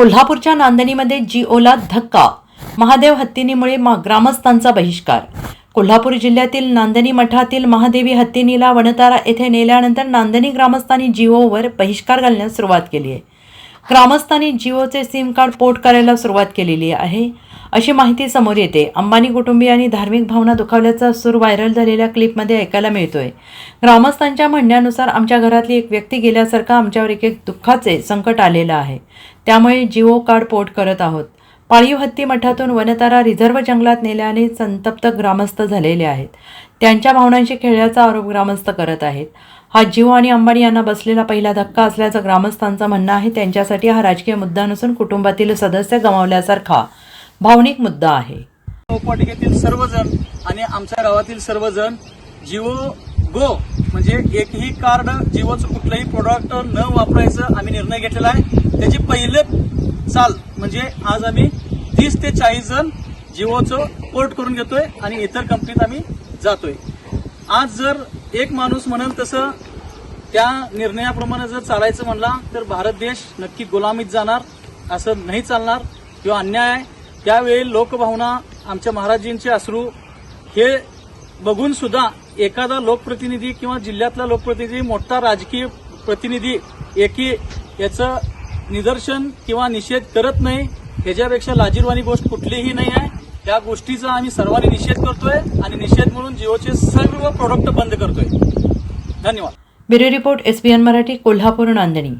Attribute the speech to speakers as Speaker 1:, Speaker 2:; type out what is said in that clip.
Speaker 1: कोल्हापूरच्या नांदणीमध्ये जिओला धक्का. महादेव हत्तीनीमुळे मा- ग्रामस्थांचा बहिष्कार. कोल्हापूर जिल्ह्यातील नांदणी मठातील महादेवी हत्तीनीला वनतारा येथे नेल्यानंतर नांदणी ग्रामस्थांनी जिओवर बहिष्कार घालण्यास सुरुवात केली आहे. ग्रामस्थांनी जिओचे सिम कार्ड पोर्ट करायला सुरुवात केलेली आहे. अशी माहिती समोर येते. अंबानी कुटुंबियांनी धार्मिक भावना दुखावल्याचा सूर व्हायरल झालेल्या क्लिपमध्ये ऐकायला मिळतोय. ग्रामस्थांच्या म्हणण्यानुसार आमच्या घरातली एक व्यक्ती गेल्यासारखा आमच्यावर एक एक दुःखाचे संकट आलेलं आहे. त्यामुळे जिओ कार्ड पोर्ट करत आहोत. पाळीव हत्ती मठातून वनतारा रिझर्व्ह जंगलात नेल्याने संतप्त ग्रामस्थ झालेले आहेत. त्यांच्या भावनांशी खेळल्याचा आरोप ग्रामस्थ करत आहेत. हा जिओ आणि अंबानी यांना बसलेला पहिला धक्का असल्याचं ग्रामस्थांचं म्हणणं आहे. त्यांच्यासाठी हा राजकीय मुद्दा नसून कुटुंबातील सदस्य गमावल्यासारखा भावनिक मुद्दा आहे.
Speaker 2: उपवाटिकेतील सर्वजण आणि आमच्या गावातील सर्वजण जिओ गो म्हणजे एकही कार्ड जिओचं कुठलंही प्रोडक्ट न वापरायचं आम्ही निर्णय घेतलेला आहे. त्याची पहिलं चाल म्हणजे आज आम्ही तीस ते चाळीस जण जिओचं पोर्ट करून घेतोय आणि इतर कंपनीत आम्ही जातोय. आज जर एक माणूस म्हणेल तसं त्या निर्णयाप्रमाणे जर चालायचं म्हणला तर भारत देश नक्की गुलामीत जाणार असं नाही चालणार किंवा अन्याय आहे. त्यावेळी लोकभावना आमच्या महाराजींचे अश्रू हे बघून सुद्धा एखादा लोकप्रतिनिधी किंवा जिल्ह्यातला लोकप्रतिनिधी मोठा राजकीय प्रतिनिधी एकी याचं निदर्शन किंवा निषेध करत नाही. ह्याच्यापेक्षा लाजीरवाणी गोष्ट कुठलीही नाही आहे. त्या गोष्टीचा आम्ही सर्वांनी निषेध करतोय आणि निषेध म्हणून जिओचे सर्व प्रोडक्ट बंद करतोय. धन्यवाद.
Speaker 1: Bureau report SBN Marathi Kolhapur Nandani.